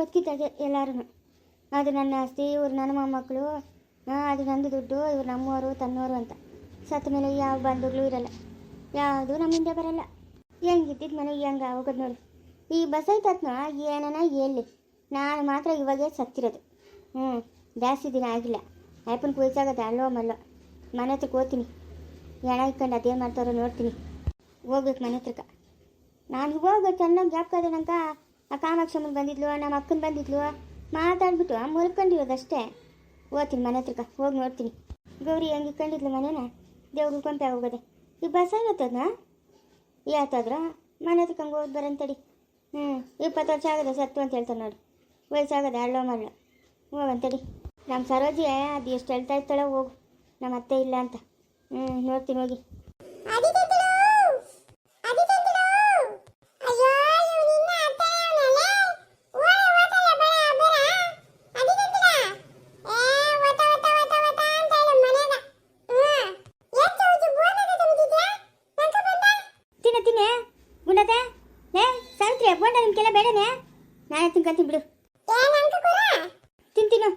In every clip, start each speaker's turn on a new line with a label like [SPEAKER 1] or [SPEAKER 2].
[SPEAKER 1] ಬದುಕಿದ್ದಾಗೆ ಎಲ್ಲರೂ ಅದು ನನ್ನ ಆಸ್ತಿ ಇವ್ರು ನನ್ನ ಮೊಮ್ಮಕ್ಕಳು ಅದು ನಂದು ದುಡ್ಡು, ಇವ್ರು ನಮ್ಮವರು, ತನ್ನೋರು ಅಂತ. ಸತ್ತ ಮೇಲೆ ಯಾವ ಬಂಧುಗಳು ಇರಲ್ಲ. ಯಾವುದು ನಮ್ಮಿಂದ ಬರಲ್ಲ. ಹೆಂಗಿದ್ದಿದ್ದು ಮನೆ, ಹೆಂಗೆ ಹೋಗೋದು ನೋಡಿ. ಈ ಬಸೈತತ್ನ ಏನನ ಎಲ್ಲಿ? ನಾನು ಮಾತ್ರ ಇವಾಗೇ ಸತ್ತಿರೋದು. ಹ್ಞೂ ಜಾಸ್ತಿ ದಿನ ಆಗಿಲ್ಲ. ಅಯ್ಯಪ್ಪನ ಕುಯ್ಸಾಗತ್ತೆ ಅಲ್ಲೋ ಮಲ್ಲೋ. ಮನೆ ಹತ್ರಕ್ಕೆ ಓದ್ತೀನಿ ಹೆಣ ಇಟ್ಕೊಂಡು ಅದೇನು ಮಾಡ್ತಾರೋ ನೋಡ್ತೀನಿ. ಹೋಗ್ಬೇಕು ಮನೆ ಹತ್ರಕ್ಕೆ. ನಾನು ಇವಾಗ ಚೆನ್ನಾಗಿ ಜ್ಞಾಪಕ ನಂಗೆ. ಆ ಕಾಮಾಕ್ಷಮ್ಮನ ಬಂದಿದ್ಲು, ನಮ್ಮ ಅಕ್ಕನ ಬಂದಿದ್ಲು. ಮಾತಾಡ್ಬಿಟ್ಟು ಮುಲ್ಕೊಂಡಿರೋದಷ್ಟೇ ಓದ್ತೀನಿ ಮನೆ ಹತ್ರಕ್ಕ, ಹೋಗಿ ನೋಡ್ತೀನಿ. ಗೌರಿ ಹೆಂಗೆ ಕಂಡಿದ್ಲು ಮನೇನ? ದೇವ್ರಿಗೆ ಕೊಂಪೆ ಹೋಗೋದೆ ಈ ಬಸ್ ಆಗತ್ತದ ಯಾತಾದ್ರ ಮನೆ ಹತ್ರಕ್ಕೆ ಹಂಗೆ ಹೋಗಿ ಬರಂತಡಿ ಹ್ಞೂ ಇಪ್ಪತ್ತು ವರ್ಷ ಆಗದೆ ಸತ್ತು ಅಂತ ಹೇಳ್ತಾರೆ ನೋಡಿ. ವಯಸ್ಸಾಗದೆ ಅಳ್ಳೋ ಮಳ್ಳ ಹೋಗಂತಡಿ ನಮ್ಮ ಸರೋಜಿ, ಅದು ಎಷ್ಟು ಹೇಳ್ತಾ ಇರ್ತಾಳೆ ಹೋಗು. ನಮ್ಮ ಅತ್ತೆ ಇಲ್ಲ ಅಂತ. ಹ್ಞೂ ನೋಡ್ತೀನಿ, ಹೋಗಿ ತಿನ್ನ ತಿನ್ನೆ ಗುಂಡತೆ ಲೇ ಸಾವಿತ್ರಿ ಬೋಂಡ ನಿಮ್ಗೆಲ್ಲ ಬೇಡನೆ ನಾನೇ ತಿನ್ಕೊಂತೀನಿ ಬಿಡು. ತಿಂತೀನು?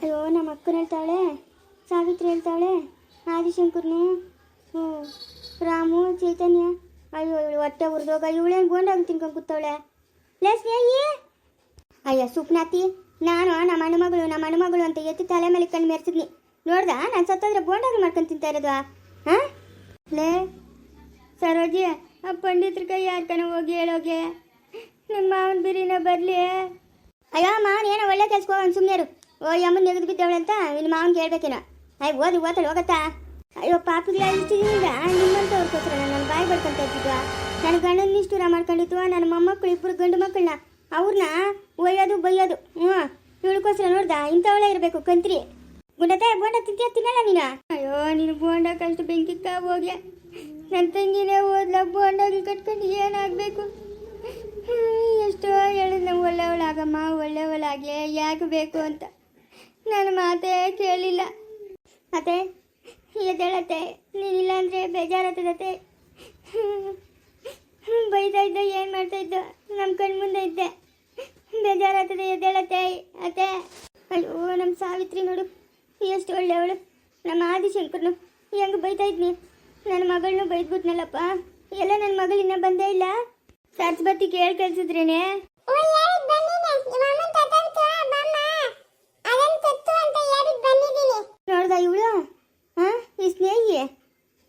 [SPEAKER 1] ಅಯ್ಯೋ ನಮ್ಮ ಅಕ್ಕನ ಹೇಳ್ತಾಳೆ ಸಾವಿತ್ರಿ ಹೇಳ್ತಾಳೆ ಆದಿಶಂಕರ್ನು. ಹ್ಞೂ ರಾಮು, ಚೈತನ್ಯ, ಅಯ್ಯೋ, ಇವಳು ಹೊಟ್ಟೆ ಉರಿದೋಗ ಇವಳೇನು ಗೋಂಡಾಗ ತಿನ್ಕೊಂಡು ಕೂತವಳೆ? ಲೇ ಸ್ನೇಹಿ! ಅಯ್ಯ ಸುಪ್ನಾತಿ ನಾನು ನಮ್ಮ ಮಗಳು ನಮ್ಮ ಮಗಳು ಅಂತ ಎತ್ತಿ ತಲೆ ಮೇಲೆ ಕಣ್ಣು ಮೆರೆಸಿದ್ನಿ. ನೋಡ್ದ? ನಾನು ಸತ್ತೋದ್ರೆ ಬೋಂಡಾಗ ಮಾಡ್ಕೊಂಡು ತಿಂತಾ ಇರೋದು. ಹಾಂ ಲೇ, ಸರೋಜಿ, ಆ ಪಂಡಿತ್ರ ಕೈ ಯಾರ್ಕನ ಹೋಗಿ ಹೇಳೋಗೆ ನಿಮ್ಮ ಮಾವನ ಬಿರಿನ ಬರಲಿ. ಅಯ್ಯೋ ಮಾವನ ಏನೋ ಒಳ್ಳೆ ಕೆಲ್ಸಕ್ಕೆ ಹೋಗೋಣ ಸುಮ್ಮನೆ ಓ ಯಮ್ಮನ್ ನೆಗೆದು ಬಿದ್ದವಳಂತ ನಿನ್ನ ಮಾವನ್ಗೆ ಹೇಳ್ಬೇಕೇನೋ. ಅಯ್ಯ, ಓದಿ ಓದಳು ಹೋಗತ್ತಾ? ಅಯ್ಯೋ ಪಾಪಿಗಳ ಇಷ್ಟಿದಿಂದ ನಿಮ್ಮಂತವ್ರಿಗೋಸ್ಕರ ನನ್ನ ಬಾಯಿ ಬಡ್ಕೊಂತ ಇದ್ದಿದ್ವ ನನ್ನ ಗಂಡನ ನಿಷ್ಠೂರ ಮಾಡ್ಕೊಂಡಿತ್ತು ನನ್ನ ಮೊಮ್ಮಕ್ಕಳು ಇಬ್ಬರು ಗಂಡು ಮಕ್ಕಳನ್ನ. ಅವ್ರನ್ನ ಒಯ್ಯೋದು, ಬೈಯೋದು. ಹ್ಞೂ ಇವಳಿಗೋಸ್ಕರ ನೋಡ್ದ? ಇಂಥವಳೇ ಇರಬೇಕು, ಕಂತ್ರಿ. ಗುಂಡತೆ ಬೋಂಡ ತಿಂತೀಯ, ತಿನ್ನಲ್ಲ ನೀನು? ಅಯ್ಯೋ, ನೀನು ಬೋಂಡ ಕಷ್ಟ ಬೆಂಕಿಕ್ಕ ಹೋಗ್ಯ ನನ್ನ ತಂಗಿನೇ ಓದ್ಲ, ಬೋಂಡಾಗಿ ಕಟ್ಕೊಂಡು ಏನಾಗಬೇಕು? ಎಷ್ಟೋ ಹೇಳಿದ್ ನಾವು ಒಳ್ಳೆಯವಳಾಗಮ್ಮ ಒಳ್ಳೆಯವಳಾಗೆ ಯಾಕೆ ಬೇಕು ಅಂತ ನನ್ನ ಮಾತೇ ಕೇಳಿಲ್ಲ ಅತ್ತೆ ಎದ್ದೇಳತ್ತೆ ನೀನಿಲ್ಲ ಅಂದರೆ ಬೇಜಾರಾಗ್ತದತ್ತೆ ಬೈತಾ ಇದ್ದ ಏನು ಮಾಡ್ತಾ ಇದ್ದ ನಮ್ಮ ಕಣ್ ಮುಂದೆ ಇದ್ದೆ ಬೇಜಾರಾಗ್ತದೆ ಎದ್ದೇಳತ್ತೆ ಅತ್ತೆ. ಅಯ್ಯೋ ನಮ್ಮ ಸಾವಿತ್ರಿ ನೋಡು ಎಷ್ಟು ಒಳ್ಳೆಯವಳು. ನಮ್ಮ ಆದಿಶಂಕರ್ನು ಹೆಂಗೆ ಬೈತಾ ಇದ್ನಿ. ನನ್ನ ಮಗಳನ್ನೂ ಬೈದ್ಬಿಟ್ನಲ್ಲಪ್ಪ. ಎಲ್ಲ ನನ್ನ ಮಗಳು ಇನ್ನೂ ಬಂದೇ ಇಲ್ಲ. ಸರಸ್ವತಿ ಕೇಳಿ ಕಳ್ಸಿದ್ರೇನೆ? ನೋಡ್ದ ಇವಳು? ಹಾ ಈ ಸ್ನೇಹಿ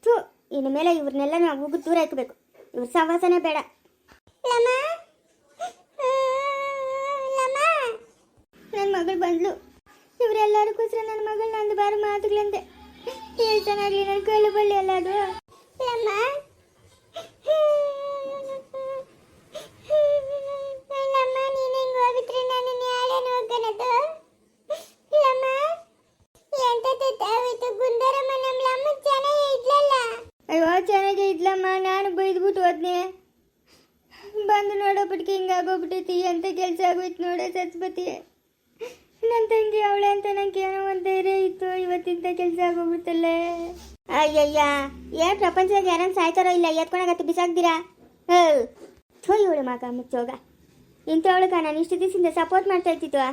[SPEAKER 1] ಥೂ ಇನ್ನು ಮೇಲೆ ಇವ್ರನ್ನೆಲ್ಲ ನಾವು ಹೋಗಿ ದೂರ ಹಾಕಬೇಕು ಇವ್ರ ಸಹವಾಸನೇ ಬೇಡ ನನ್ನ ಮಗಳು ಬಂದ್ಲು ಇವರೆಲ್ಲರಿಗೋಸ್ಕರ ನನ್ನ ಮಗಳು ನಂದು ಮಾತುಗಳಂತೆ. ಹೇಳ್ತಾನಾಗ್ಲಿ ನನ್ನ ಕೈಲು ಬಳ್ಳಿ ಅಲ್ಲ ಅದು? ಚೆನ್ನಾಗೇ ಅಯ್ಯೋ ಚೆನ್ನಾಗೇ ಇದ್ಲಮ್ಮ. ನಾನು ಬೈದ್ಬಿಟ್ಟು ಹೋದ್ನೆ. ಬಂದು ನೋಡೋಬಿಟ್ಗೆ ಹಿಂಗಾಗೋಗ್ಬಿಟ್ಟೈತಿ ಎಂತ ಕೆಲಸ ಆಗೋಯ್ತು ನೋಡೋ ಸತ್ಪತಿ ನನ್ನ ತಂಗಿ ಅವಳೆ ಅಂತ ನಂಗೆ ಏನೋ ಒಂದು ಧೈರ್ಯ ಇತ್ತು. ಇವತ್ತಿಂದ ಕೆಲಸ ಆಗೋಗ್ಬಿಡ್ತಲ್ಲೇ. ಅಯ್ಯಯ್ಯ, ಏನ್ ಪ್ರಪಂಚದಾಗ ಯಾರನ್ನ ಸಾಯ್ತಾರೋ ಇಲ್ಲ ಎತ್ಕೊಳಕತ್ತು ಬಿಸಾಕ್ದಿರಾ? ಹೋ. ಥೋ ಇವಳು ಮಗ ಮುಚ್ಚೋಗ. ಇಂಥವಳಗ ನಾನು ಇಷ್ಟು ದಿವಸದಿಂದ ಸಪೋರ್ಟ್ ಮಾಡ್ತಾ ಇರ್ತಿತ್ತು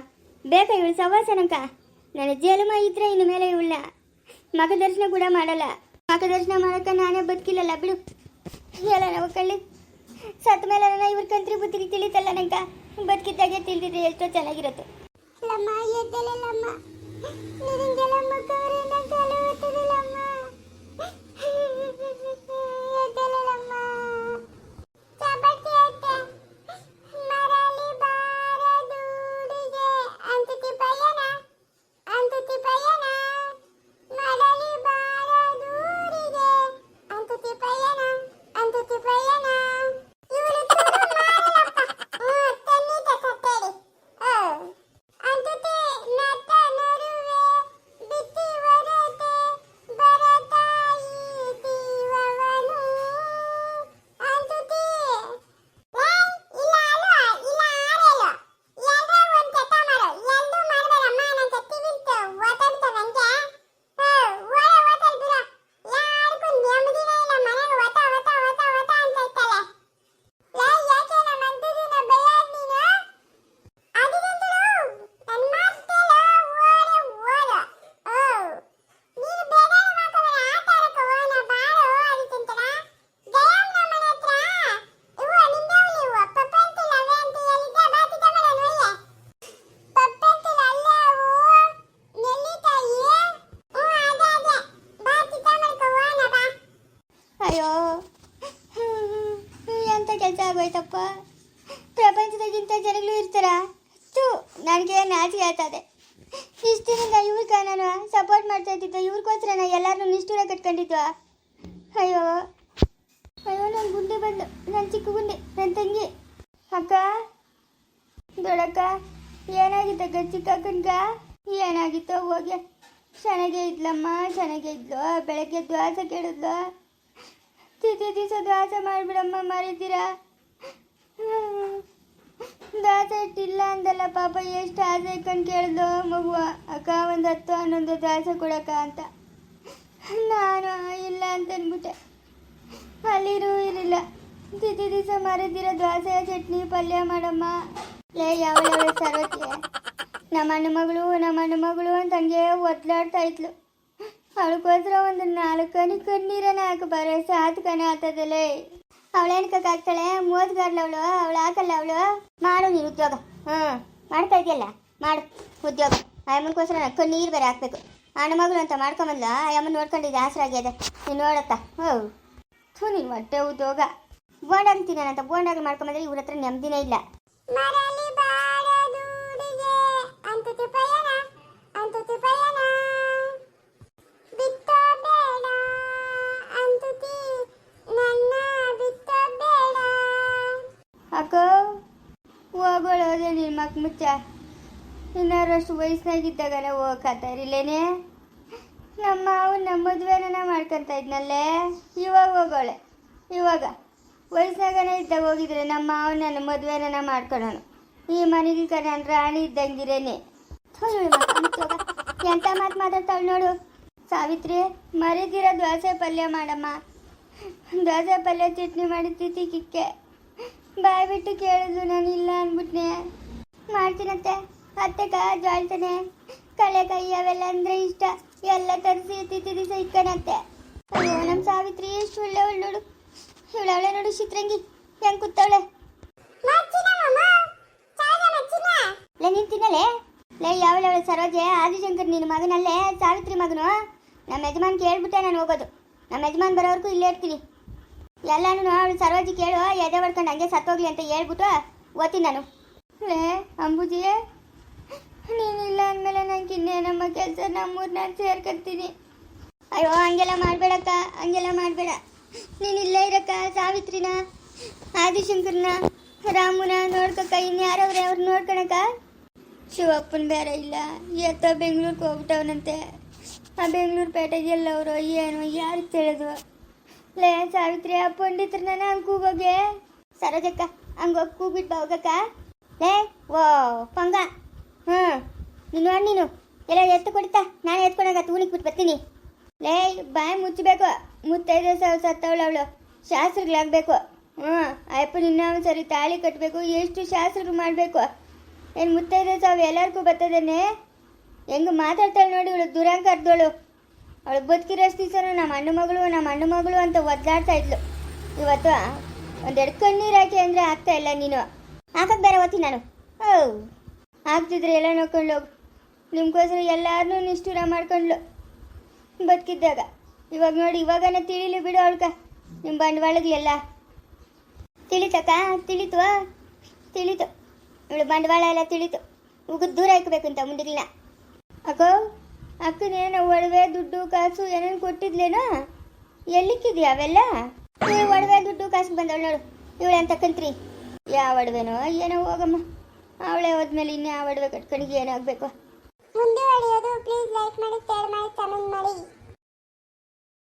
[SPEAKER 1] ಬೇಕಾ ಇವಳು ಸವಾಸ ನಂಕ ನನ್ನ ಜೇಲುಮ ಇದ್ರೆ ಇನ್ನು ಮೇಲೆ ಇವಳನ್ನ ಮಗ ದರ್ಶನ ಕೂಡ ಮಾಡಲ್ಲ. ಮಗ ದರ್ಶನ ಮಾಡಕ್ಕ ನಾನೇ ಬದುಕಿಲ್ಲಲ್ಲ, ಬಿಡು. ಹೇಳ ನಾವು ಕಳ್ಳಿ. ಸತ್ತ ಮೇಲೆ ಇವ್ರ ಕಂತ್ರಿ ಬುದ್ಧಿ ತಿಳಿತಲ್ಲ ನಂಕ ಬದುಕಿದ್ದಾಗೆ ತಿಳಿದಿದ್ರೆ ಎಷ್ಟೋ ಚೆನ್ನಾಗಿರುತ್ತೆ. ಲಮ್ಮ ಎದ್ದಲಮ್ಮ ನಿರಂಜಲಮ್ಮ ಕವರಿನ ಕಾಲ ಹೊತ್ತದಲ್ಲಮ್ಮ ಸಪೋರ್ಟ್ ಮಾಡ್ತಾ ಇದ್ದಿದ್ದ ಇವ್ರಿಗೋಸ್ಕರ ನಾ ಎಲ್ಲರನ್ನೂ ನಿಷ್ಠೂರ ಕಟ್ಕೊಂಡಿದ್ವ ಅಯ್ಯೋ ಅಯ್ಯೋ ನನ್ನ ಗುಂಡೆ ಬಂದು ನನ್ನ ಚಿಕ್ಕ ಗುಂಡೆ ನನ್ನ ತಂಗಿ. ಅಕ್ಕ ದೊಡಕ್ಕ ಏನಾಗಿತ್ತಕ್ಕ ಚಿಕ್ಕ ಅಕ್ಕನ್ಗ? ಏನಾಗಿತ್ತೋ ಹೋಗಿ. ಚೆನ್ನಾಗೇ ಇದ್ಲಮ್ಮ ಚೆನ್ನಾಗೇ ಇದ್ಲು, ಬೆಳಗ್ಗೆ ದ್ವಾಸ ಕೇಳಿದ್ಲು. ತಿಥಿ ದಿವಸ ದ್ವಾಸ ಮಾಡಿಬಿಡಮ್ಮ, ಮರಿತೀರಾ? ದಾಸ ಇಟ್ಟಿಲ್ಲ ಅಂದಲ್ಲ ಪಾಪ, ಎಷ್ಟು ಆಸೆ ಇಟ್ಕೊಂಡು ಕೇಳ್ದು ಮಗು. ಅಕ್ಕ, ಒಂದು ಹತ್ತು, ಹನ್ನೊಂದು ದಾಸೆ ಕೊಡಕ್ಕ ಅಂತ. ನಾನು ಇಲ್ಲ ಅಂತ ಅಂದ್ಬಿಟ್ಟೆ. ಅಲ್ಲಿರೂ ಇರಲಿಲ್ಲ. ತಿಥಿ ದಿವಸ ಮರೆದಿರೋ ದ್ವಾಸೆ ಚಟ್ನಿ ಪಲ್ಯ ಮಾಡಮ್ಮ. ಲೇ ಯಾವ ಸರ್ವತಿ? ನಮ್ಮ ಅಣ್ಣ ಮಗಳು ನಮ್ಮ ಅಣ್ಣ ಮಗಳು ಅಂತ ಹಂಗೆ ಒದ್ಲಾಡ್ತಾ ಇದ್ಲು. ಅವಳಿಗೋಸ್ಕರ ಒಂದು ನಾಲ್ಕು ಕನಿ ಕಣ್ಣೀರನ್ನ ಹಾಕಬಾರ ಸಾತ್ ಕನೆ ಆಗ್ತದಲ್ಲೇ ಅವಳೇನಕ್ಕೆ ಆಗ್ತಾಳೆ ಮೋದ್ಗಾರ್ಲ ಅವಳು ಅವಳು ಹಾಕಲ್ಲ ಅವಳು ಮಾಡು ನೀನು ಉದ್ಯೋಗ. ಹ್ಞೂ ಮಾಡ್ತಾ ಇದೆಯಲ್ಲ? ಮಾಡು. ಉದ್ಯೋಗ. ಅಮ್ಮನಿಗೋಸ್ಕರ ನೀರು ಬೇರೆ ಹಾಕ್ಬೇಕು. ಅಣ್ಣ ಮಗಳು ಅಂತ ಮಾಡ್ಕೊಂಬಂದ್ಲ. ಅಮ್ಮನ ನೋಡ್ಕೊಂಡಿದ್ದೆ ಆಸರಾಗ್ಯದ ನೀನು ನೋಡತ್ತ ಹ್ಞೂ. ಥೂ, ನೀನು ಹೊಟ್ಟೆ ಉದ್ಯೋಗ. ಬೋಂಡಾಗ ತಿನ್ನೋಣಂತ ಬೋಂಡಾಗ ಮಾಡ್ಕೊಂಬಂದ್ರೆ ಇವ್ರ ಹತ್ರ ನೆಮ್ಮದಿನೇ ಇಲ್ಲ.
[SPEAKER 2] ನಿನ್ನ
[SPEAKER 1] ಇನ್ನಾರು ಅಷ್ಟು ಇನ್ನಾರಷ್ಟು ವಯಸ್ಸಿನಾಗಿದ್ದಾಗನೇ ಹೋಗಕ್ಕಾತಾರಿಲ್ಲೇನೆ ನಮ್ಮ ಅವ್ನು ನಮ್ಮ ಮದುವೆನ ಮಾಡ್ಕೊಂತ ಇದ್ನಲ್ಲೇ. ಇವಾಗ ಹೋಗೋಳೆ. ಇವಾಗ ವಯಸ್ಸಾಗನೇ ಇದ್ದಾಗ ಹೋಗಿದ್ರೆ ನಮ್ಮ ಅವನನ್ನು ನನ್ನ ಮದುವೆನ ಮಾಡ್ಕೊಳೋನು. ಈ ಮನೆಗೆ ಕರೆ ಅಂದ್ರೆ ರಾಣಿ ಇದ್ದಂಗಿರೇನೆ. ಎಂಥ ಮಾತು ಮಾತಾಡ್ತಾಳೆ ನೋಡು. ಸಾವಿತ್ರಿ, ಮರಿದಿರೋ ದೋಸೆ ಪಲ್ಯ ಮಾಡಮ್ಮ. ದೋಸೆ ಪಲ್ಯ ಚಟ್ನಿ ಮಾಡಿ ತಿಕ್ಕೆ ಬಾಯ್ಬಿಟ್ಟು ಬಾಯ್ ಬಿಟ್ಟು ಕೇಳಿದ್ರು ನಾನು ಇಲ್ಲ ಅಂದ್ಬಿಟ್ನೆ. ಮಾಡ್ತೀನತ್ತೆ ಅತ್ತೆಕ ಜಾಳ್ತಾನೆ ಕೈ ಅವೆಲ್ಲ ಅಂದ್ರೆ ಇಷ್ಟ. ಎಲ್ಲ ತರಿಸಿ ದಿವಸ ಇಕ್ಕನತ್ತೆ ಅಯ್ಯೋ ನಮ್ಮ ಸಾವಿತ್ರಿ ಎಷ್ಟು ಒಳ್ಳೆ ಒಳ್ಳೋಳು ಇವಳವಳೆ ನೋಡು ಚಿತ್ರಂಗಿ ಹೆಂಗ್
[SPEAKER 2] ಮಚ್ಚಿನ
[SPEAKER 1] ಲೇ, ನೀನ್ ತಿನ್ನಲೆ? ಲೇ, ಯಾವಳವಳೆ ಸರೋಜೆ? ಆದಿಶಂಕರ್ ನಿನ್ನ ಮಗನಲ್ಲೇ? ಸಾವಿತ್ರಿ ಮಗನು? ನಮ್ಮ ಯಜಮಾನ್ ಕೇಳ್ಬಿಟ್ಟೆ ನಾನು ಹೋಗೋದು. ನಮ್ಮ ಯಜಮಾನ್ ಬರೋವರೆಗೂ ಇಲ್ಲೇ ಇರ್ತೀನಿ. ಎಲ್ಲಾನು ಅವಳು ಸರೋಜಿ ಕೇಳು, ಎದೆ ಹೊಡ್ಕೊಂಡು ಹಂಗೆ ಸತ್ತೋಗ್ಲಿ ಅಂತ ಹೇಳ್ಬಿಟ್ಟು ಓದ್ತೀನಿ ನಾನು. ಲೇ ಅಂಬುಜಿ ನೀನಿಲ್ಲ ಅಂದಮೇಲೆ ನಂಗೆ ಇನ್ನೇನಮ್ಮ ಕೆಲಸ ನಮ್ಮೂರು ನಾನು ಸೇರ್ಕೊತೀನಿ. ಅಯ್ಯೋ, ಹಂಗೆಲ್ಲ ಮಾಡಬೇಡಕ್ಕ, ಹಂಗೆಲ್ಲ ಮಾಡಬೇಡ. ನೀನು ಇಲ್ಲೇ ಇರಕ್ಕ, ಸಾವಿತ್ರಿನ, ಆದಿಶಂಕರ್ನ, ರಾಮನ ನೋಡ್ಕಕ್ಕ ಇನ್ಯಾರವ್ರೆ ಅವ್ರು ನೋಡ್ಕೊಳಕ ಶಿವಪ್ಪನ ಬೇರೆ ಇಲ್ಲ, ಎತ್ತೋ ಬೆಂಗಳೂರಿಗೆ ಹೋಗ್ಬಿಟ್ಟವನಂತೆ. ಆ ಬೆಂಗಳೂರು ಪೇಟೆಗೆ ಎಲ್ಲವರು, ಏನು ಯಾರು ತಿಳಿದು? ಲೇ, ಸಾವಿತ್ರಿ, ಆ ಪಂಡಿತ್ರನ ಹಂಗೆ ಕೂಗೋಗೆ ಸರೋಜಕ್ಕ, ಹಂಗೆ ಕೂಗ್ಬಿಟ್ಟು ಹೋಗಕ್ಕ ಲೇ ಓ ಪಂಗ. ಹ್ಞೂ. ನೀನು ನೋಡಿ ನೀನು. ಎಲ್ಲ ಎತ್ತು ಕೊಡಿತಾ? ನಾನು ಎತ್ಕೊಂಡಾಗ ತೂಳಿಗೆ ಬಿಟ್ಟು ಬರ್ತೀನಿ. ಲೇ, ಬಾಯಿ ಮುಚ್ಚಬೇಕು ಮುತ್ತೈದು ಸಾವಿರ ಸತ್ತವಳು ಅವಳು. ಶಾಸ್ತ್ರಗಳಾಗಬೇಕು ಹ್ಞೂ. ಅಯ್ಯಪ್ಪ ನಿನ್ನ ಸರಿ ತಾಳಿ ಕಟ್ಟಬೇಕು ಎಷ್ಟು ಶಾಸ್ತ್ರಗಳು ಮಾಡಬೇಕು. ಏನು ಮುತ್ತೈದು ಸಾವಿರ ಎಲ್ಲರಿಗೂ ಬರ್ತದೇನೆ? ಹೆಂಗೆ ಮಾತಾಡ್ತಾಳೆ ನೋಡಿ ಇವಳು ದುರಂಕಾರದವಳು. ಅವಳು ಬದುಕಿರೋಷ್ಟು ದಿವಸ ನಮ್ಮ ಅಣ್ಣ ಮಗಳು, ನಮ್ಮ ಅಣ್ಣ ಮಗಳು ಅಂತ ಒದ್ದಾಡ್ತಾ ಇದ್ಲು. ಇವತ್ತು ಒಂದೆರಡು ಕಣ್ಣೀರು ಹಾಕಿ ಅಂದರೆ ಆಗ್ತಾ ಇಲ್ಲ ನೀನು. ಹಾಕಕ್ಕೆ ಬೇರೆ ಓದ್ತೀನಿ ನಾನು. ಓ ಆಗ್ತಿದ್ರೆ ಎಲ್ಲ ನೋಡ್ಕೊಂಡು ಹೋಗು. ನಿಮ್ಗೋಸ್ಕರ ಎಲ್ಲಾರನ್ನೂ ನಿಷ್ಠೂರ ಮಾಡ್ಕೊಂಡ್ಲು ಬದುಕಿದ್ದಾಗ. ಇವಾಗ ನೋಡಿ, ಇವಾಗನ ತಿಳಿಲಿ ಬಿಡು ಅವಳ್ಕ ನಿಮ್ಮ ಬಂಡವಾಳಗಳೆಲ್ಲ. ತಿಳಿತಕ್ಕ ತಿಳಿತು ತಿಳಿತು. ಇವಳು ಬಂಡವಾಳ ಎಲ್ಲ ತಿಳಿತು. ಉಗಿದು ದೂರ ಇಕ್ಬೇಕು ಅಂತ ಮುಂದಿಗಿನ ಅಕ್ಕೋ ಅಕ್ಕನೇನೋ ಒಡವೆ, ದುಡ್ಡು, ಕಾಸು ಏನೇನು ಕೊಟ್ಟಿದ್ಲೇನೋ? ಎಲ್ಲಿಕ್ಕಿದ್ಯಾ ಅವೆಲ್ಲ? ಒಡವೆ, ದುಡ್ಡು, ಕಾಸು ಬಂದವಳು ನೋಡು. ಇವಳು ಅಂತ ಕಂತ್ರಿ. ಯಾವ ಒಡವೆನೋ ಏನೋ ಹೋಗಮ್ಮ. ಅವಳೆ ಹೋದ್ಮೇಲೆ ಇನ್ನು ಯಾವ ಒಡವೆ ಕಟ್ಕೊಂಡು ಏನಾಗಬೇಕು?
[SPEAKER 2] ಮುಂದುವರಿಯೋದು ಪ್ಲೀಸ್ ಲೈಕ್ ಮಾಡಿ ಶೇರ್ ಮಾಡಿ ಕಮೆಂಟ್ ಮಾಡಿ.